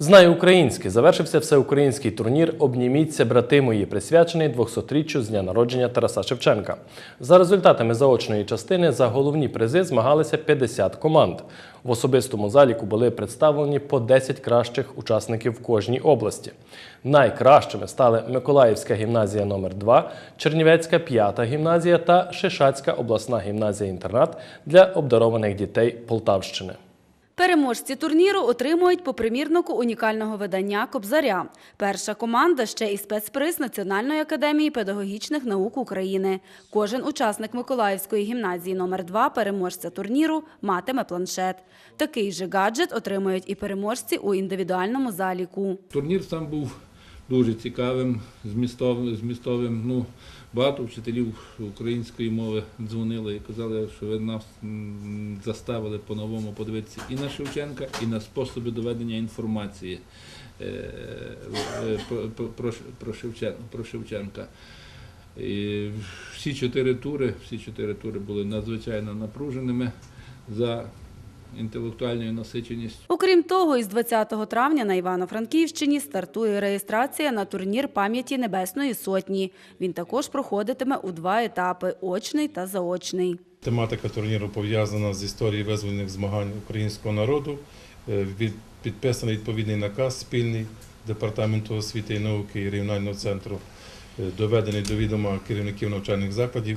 Знаю українське. Завершився всеукраїнський турнір Обніміться, брати мої, присвячений 200-річчю з дня народження Тараса Шевченка. За результатами заочної частини за головні призи змагалися 50 команд. В особистому заліку були представлені по 10 кращих учасників в кожній області. Найкращими стали Миколаївська гімназія номер 2 Чернівецька 5 гімназія та Шишацька обласна гімназія-інтернат для обдарованих дітей Полтавщини. Переможці турніру отримують по примірнику унікального видання Кобзаря. Перша команда ще і спецприз Національної академії педагогічних наук України. Кожен учасник Миколаївської гімназії номер 2 переможця турніру матиме планшет. Такий же гаджет отримують і переможці у індивідуальному заліку. Турнір сам був дуже цікавим, змістовим. змістовим. Ну, багато вчителів української мови дзвонили і казали, що ви нас заставили по-новому подивитися і на Шевченка, і на способи доведення інформації е, е, про, Шевченка. І всі чотири тури, всі чотири тури були надзвичайно напруженими за інтелектуальною насиченістю. Окрім того, із 20 травня на Івано-Франківщині стартує реєстрація на турнір пам'яті Небесної Сотні. Він також проходитиме у два етапи – очний та заочний. Тематика турніру пов'язана з історією визвольних змагань українського народу. Е, Підписаний відповідний наказ спільний Департаменту освіти і науки і регіонального центру, е, доведений до відома керівників навчальних закладів.